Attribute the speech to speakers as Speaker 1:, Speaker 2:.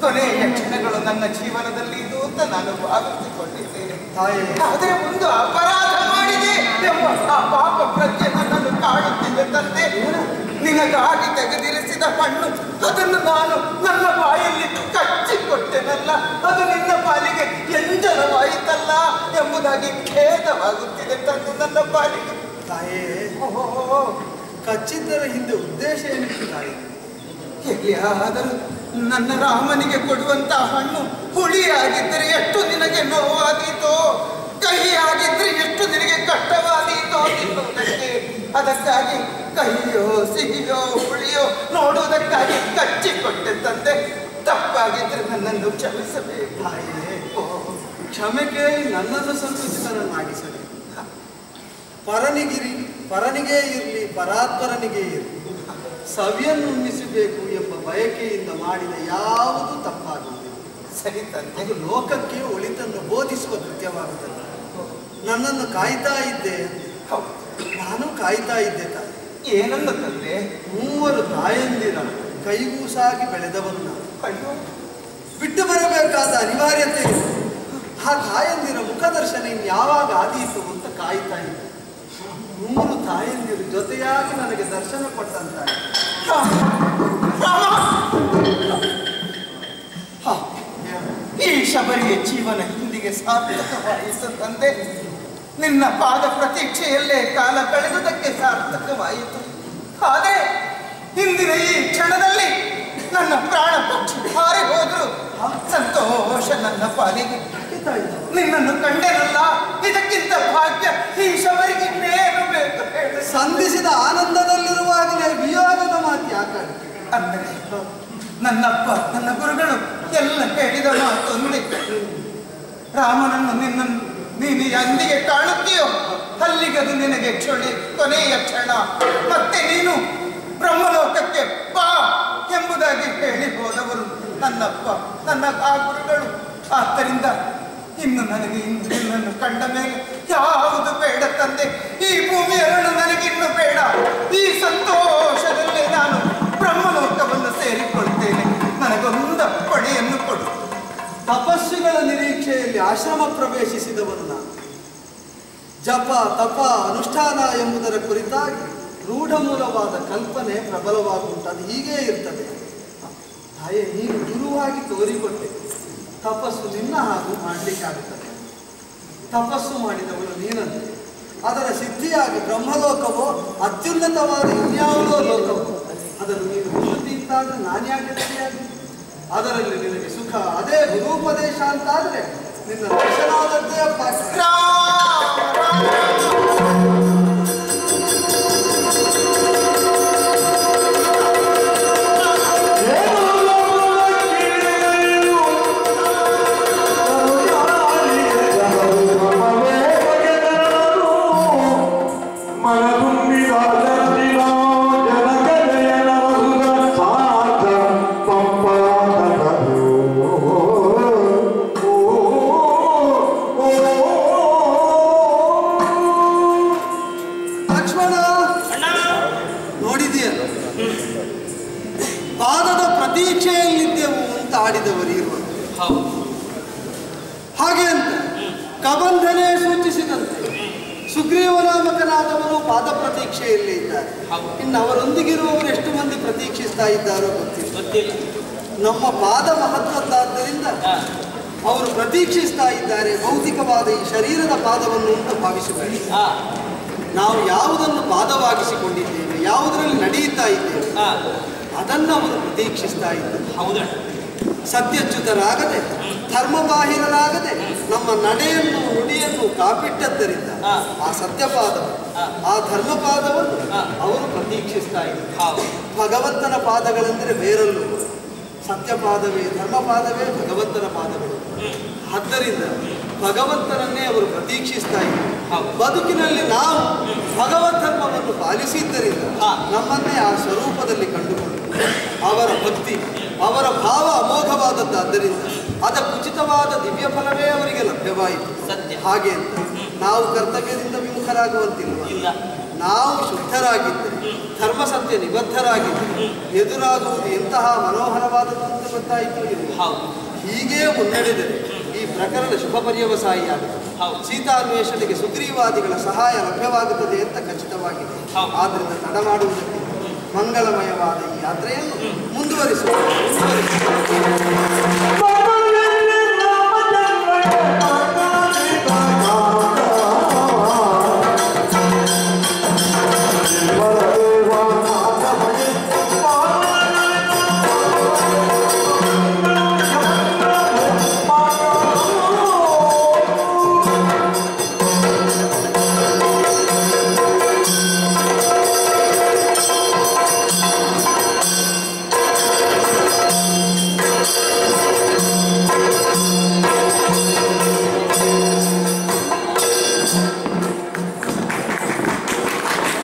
Speaker 1: ಕೊನೆಯ ಕ್ಷಣಗಳು ನನ್ನ ಜೀವನದಲ್ಲಿ ಇದು ಅಂತ ನಾನು ಭಾವಿಸಿಕೊಂಡಿದ್ದೇನೆ
Speaker 2: ತಾಯೇ
Speaker 1: ಆದರೆ ಒಂದು ಅಪರಾಧ ಮಾಡಿದೆ ಎಂಬ ಆ ಪಾಪ ಪ್ರಜ್ಞೆ ನನ್ನನ್ನು ಕಾಡುತ್ತಿದೆ ತಂದೆ. ನಿನಗಾಗಿ ತೆಗೆದಿರಿಸಿದ ಹಣ್ಣು ಅದನ್ನು ನಾನು ನನ್ನ ಬಾಯಲ್ಲಿ ಕಚ್ಚಿಕೊಟ್ಟೆನಲ್ಲ ಅದು ನಿನ್ನ ಪಾಲಿಗೆ ಎಂಜಲವಾಯಿತಲ್ಲ ಎಂಬುದಾಗಿ ಖೇದವಾಗುತ್ತಿದೆ ತಂದು ನನ್ನ ಪಾಲಿಗೆ.
Speaker 2: ತಾಯೇ.
Speaker 1: ಓಹೋ
Speaker 2: ಕಚ್ಚಿದ್ದರ ಹಿಂದೆ ಉದ್ದೇಶ ಏನಿತ್ತು ತಾಯಿ?
Speaker 1: ಎಲ್ಲಿಯಾದರೂ ನನ್ನ ರಾಮನಿಗೆ ಕೊಡುವಂತ ಹಣ್ಣು ಹುಳಿಯಾಗಿದ್ದರೆ ಎಷ್ಟು ನಿನಗೆ ನೋವಾದೀತೋ ಕಹಿಯಾಗಿದ್ರೆ ಎಷ್ಟು ನಿನಗೆ ತಿನ್ನುವುದಕ್ಕೆ ಅದಕ್ಕಾಗಿ ಕಹಿಯೋ, ಸಿಹಿಯೋ, ಹುಳಿಯೋ ನೋಡುವುದಕ್ಕಾಗಿ ಕಚ್ಚಿಕೊಟ್ಟೆ ತಂದೆ. ತಪ್ಪಾಗಿದ್ರೆ ನನ್ನನ್ನು ಕ್ಷಮಿಸಬೇಕು
Speaker 2: ಕ್ಷಮೆ ಕೇಳಿ ನನ್ನನ್ನು ಸಂಕುಚಿತನನ್ನಾಗಿಸಲಿ ಪರನಿಗಿರಿ, ಪರನಿಗೇ ಇರಲಿ, ಪರಾತ್ಪರನಿಗೆ ಇರಲಿ. ಸವಿಯನ್ನು ಉಣ್ಣಿಸಬೇಕು ಎಂಬ ಬಯಕೆಯಿಂದ ಮಾಡಿದ ಯಾವುದು ತಪ್ಪಾಗುವುದಿಲ್ಲ.
Speaker 1: ಸರಿ ತಂದೆ
Speaker 2: ಅದು ಲೋಕಕ್ಕೆ ಒಳಿತನ್ನು ಬೋಧಿಸುವ ಕೃತ್ಯವಾಗುತ್ತದೆ ನನ್ನನ್ನು ಕಾಯ್ತಾ ಇದ್ದೆ.
Speaker 1: ಹೌದು.
Speaker 2: ನಾನು ಕಾಯ್ತಾ ಇದ್ದೆ ತಾಯಿ
Speaker 1: ಏನನ್ನು ತಂದೆ?
Speaker 2: ಮೂವರು ತಾಯಂದಿರ ಕೈಗೂಸಾಗಿ ಬೆಳೆದವನು ನಾನು.
Speaker 1: ಅಯ್ಯೋ.
Speaker 2: ಬಿಟ್ಟು ಬರಬೇಕಾದ ಅನಿವಾರ್ಯತೆ ಆ ತಾಯಂದಿರ ಮುಖದರ್ಶನ ಇನ್ ಯಾವಾಗ ಆದೀತು ಅಂತ ಕಾಯ್ತಾ ಇದ್ದೆ. ಮೂರು ತಾಯಂದಿರು ಜೊತೆಯಾಗಿ ನನಗೆ ದರ್ಶನ
Speaker 1: ಕೊಟ್ಟಂತ ಈ ಶಬರಿಯ ಜೀವನ ಹಿಂದಿಗೆ ಸಾರ್ಥಕವಾಯಿತು ತಂದೆ ನಿನ್ನ ಪಾದ ಪ್ರತೀಕ್ಷೆಯಲ್ಲೇ ಕಾಲ ಕಳೆದುದಕ್ಕೆ ಸಾರ್ಥಕವಾಯಿತು. ಆದರೆ ಹಿಂದಿನ ಈ ಕ್ಷಣದಲ್ಲಿ ನನ್ನ ಪ್ರಾಣ ಪಕ್ಷಿ ಹಾರಿ ಹೋದ್ರು. ಸಂತೋಷ ನನ್ನ ಪಾಲಿಗೆ. ನಿನ್ನನ್ನು ಕಂಡೆನಲ್ಲ ಇದಕ್ಕಿಂತ
Speaker 2: ಆನಂದದಲ್ಲಿರುವಾಗಲೇ ವಿಯೋಗದ ಮಾತು ಯಾಕೆ?
Speaker 1: ಅಂದರೆ ನನ್ನಪ್ಪ ನನ್ನ ಗುರುಗಳು ಎಲ್ಲ ಹೇಳಿದ ಮಾತೊಂದೇ ರಾಮನನ್ನು ನಿನ್ನನ್ನು ನೀನು ಎಂದಿಗೆ ಕಾಣುತ್ತೀಯೋ ಅಲ್ಲಿಗದು ನಿನಗೆ ಚಳಿ ಕೊನೆಯ ಕ್ಷಣ. ಮತ್ತೆ ನೀನು ಬ್ರಹ್ಮಲೋಕಕ್ಕೆ ಬಾ ಎಂಬುದಾಗಿ ಹೇಳಿ ಹೋದವರು ನನ್ನಪ್ಪ ನನ್ನ ಆ ಗುರುಗಳು. ಆದ್ದರಿಂದ ಇನ್ನು ನನಗೆ ಇಂದು ನಿನ್ನನ್ನು ಕಂಡ ಮೇಲೆ ಯಾವುದು ಬೇಡ ತಂದೆ. ಈ ಭೂಮಿಯನ್ನು ನನಗಿನ್ನು
Speaker 2: ಆಶ್ರಮ ಪ್ರವೇಶಿಸಿದವನು ನಾನು ಜಪ, ತಪ, ಅನುಷ್ಠಾನ ಎಂಬುದರ ಕುರಿತಾಗಿ ರೂಢಮೂಲವಾದ ಕಲ್ಪನೆ ಪ್ರಬಲವಾಗುಂಟು ಅದು ಹೀಗೇ ಇರ್ತದೆ. ತಾಯೇ, ನೀನು ಗುರುವಾಗಿ ತೋರಿಕೊಟ್ಟೆ. ತಪಸ್ಸು ನಿನ್ನ ಹಾಗೂ ಮಾಡಲಿಕ್ಕಾಗುತ್ತದೆ. ತಪಸ್ಸು ಮಾಡಿದವನು ನೀನಂತೆ. ಅದರ ಸಿದ್ಧಿಯಾಗಿ ಬ್ರಹ್ಮಲೋಕವೋ, ಅತ್ಯುನ್ನತವಾದ ಇನ್ಯಾವುದೋ ಲೋಕವೋ, ಅದನ್ನು ನೀನು ಮುಸುತ್ತೀಂತಾದ್ರೆ ನಾನ್ಯಾಕೆ ಅದರಲ್ಲಿ ನಿನಗೆ ಸುಖ, ಅದೇ ಗುರುಪದೇಶ ಅಂತಾದ್ರೆ ನಿನ್ನ ದರ್ಶನಾದದ್ದೇ ಪ್ರತೀಕ್ಷೆಯಲ್ಲಿದ್ದೆವು ಅಂತ ಆಡಿದವರು ಇರುವ
Speaker 3: ಹೌದು.
Speaker 2: ಹಾಗೆ ಅಂತ ಕಬಂಧನೆ ಸೂಚಿಸಿದಂತೆ ಸುಗ್ರೀವ ನಾಮಕನಾದವರು ಪಾದ ಪ್ರತೀಕ್ಷೆಯಲ್ಲಿ ಇದ್ದಾರೆ. ಇನ್ನು ಅವರೊಂದಿಗಿರುವವರು ಎಷ್ಟು ಮಂದಿ ಪ್ರತೀಕ್ಷಿಸ್ತಾ ಇದ್ದಾರೋ ಗೊತ್ತಿಲ್ಲ. ನಮ್ಮ ಪಾದ ಮಹತ್ವದ್ದಾದ್ದರಿಂದ ಅವರು ಪ್ರತೀಕ್ಷಿಸ್ತಾ ಇದ್ದಾರೆ. ಭೌತಿಕವಾದ ಈ ಶರೀರದ ಪಾದವನ್ನು ಅಂತ
Speaker 3: ಭಾವಿಸಬೇಕು
Speaker 2: ನಾವು ಯಾವುದನ್ನು ಪಾದವಾಗಿಸಿಕೊಂಡಿದ್ದೇವೆ ಯಾವುದರಲ್ಲಿ ನಡೆಯುತ್ತಾ ಇದ್ದೇವೆ ಅದನ್ನು ಅವರು ಪ್ರತೀಕ್ಷಿಸ್ತಾ ಇದ್ದರು
Speaker 3: ಹೌದಾ.
Speaker 2: ಸತ್ಯಚ್ಯುತರಾಗದೆ ಧರ್ಮಬಾಹಿರರಾಗದೆ ನಮ್ಮ ನಡೆಯನ್ನು ನುಡಿಯನ್ನು ಕಾಪಿಟ್ಟದ್ದರಿಂದ ಆ ಸತ್ಯಪಾದವನ್ನು ಆ ಧರ್ಮಪಾದವನ್ನು ಅವರು ಪ್ರತೀಕ್ಷಿಸ್ತಾ ಇದ್ದರು. ಭಗವಂತನ ಪಾದಗಳೆಂದರೆ ಬೇರಲ್ಲೂ ಸತ್ಯಪಾದವೇ ಧರ್ಮಪಾದವೇ ಭಗವಂತನ ಪಾದಗಳು. ಆದ್ದರಿಂದ ಭಗವಂತನನ್ನೇ ಅವರು ಪ್ರತೀಕ್ಷಿಸ್ತಾ
Speaker 3: ಇದ್ರು.
Speaker 2: ಬದುಕಿನಲ್ಲಿ ನಾವು ಭಗವತ್ ಧರ್ಮವನ್ನು ಪಾಲಿಸಿದ್ದರಿಂದ. ನಮ್ಮನ್ನೇ ಆ ಸ್ವರೂಪದಲ್ಲಿ ಕಂಡುಕೊಂಡು ಅವರ ಭಕ್ತಿ ಅವರ ಭಾವ ಅಮೋಘವಾದದ್ದಾದ್ದರಿಂದ ಅದಕ್ಕೆ ಉಚಿತವಾದ ದಿವ್ಯ ಫಲವೇ ಅವರಿಗೆ ಲಭ್ಯವಾಯಿತು.
Speaker 3: ಸತ್ಯ.
Speaker 2: ಹಾಗೆ ಅಂತ ನಾವು ಕರ್ತವ್ಯದಿಂದ ವಿಮುಖರಾಗುವಂತಿಲ್ಲ ನಾವು ಶುದ್ಧರಾಗಿದ್ದರೆ ಧರ್ಮಸತ್ಯ ನಿಬದ್ಧರಾಗಿದ್ದು ಎದುರಾಗುವುದು ಎಂತಹ ಮನೋಹರವಾದದ್ದು ಅಂತ ಗೊತ್ತಾಯಿತು ಹೀಗೇ ಮುನ್ನಡೆದರೆ ಈ ಪ್ರಕರಣ ಶುಭ
Speaker 3: ಪರ್ಯವಸಾಯಿಯಾಗಿದೆ
Speaker 2: ಸೀತಾನ್ವೇಷಣೆಗೆ ಸುಗ್ರೀವಾದಿಗಳ ಸಹಾಯ ಲಭ್ಯವಾಗುತ್ತದೆ ಅಂತ ಖಚಿತವಾಗಿದೆ. ಆದ್ದರಿಂದ ತಡ ಮಾಡುವುದಕ್ಕೆ ಮಂಗಳಮಯವಾದ ಈ ಯಾತ್ರೆಯನ್ನು ಮುಂದುವರಿಸುವ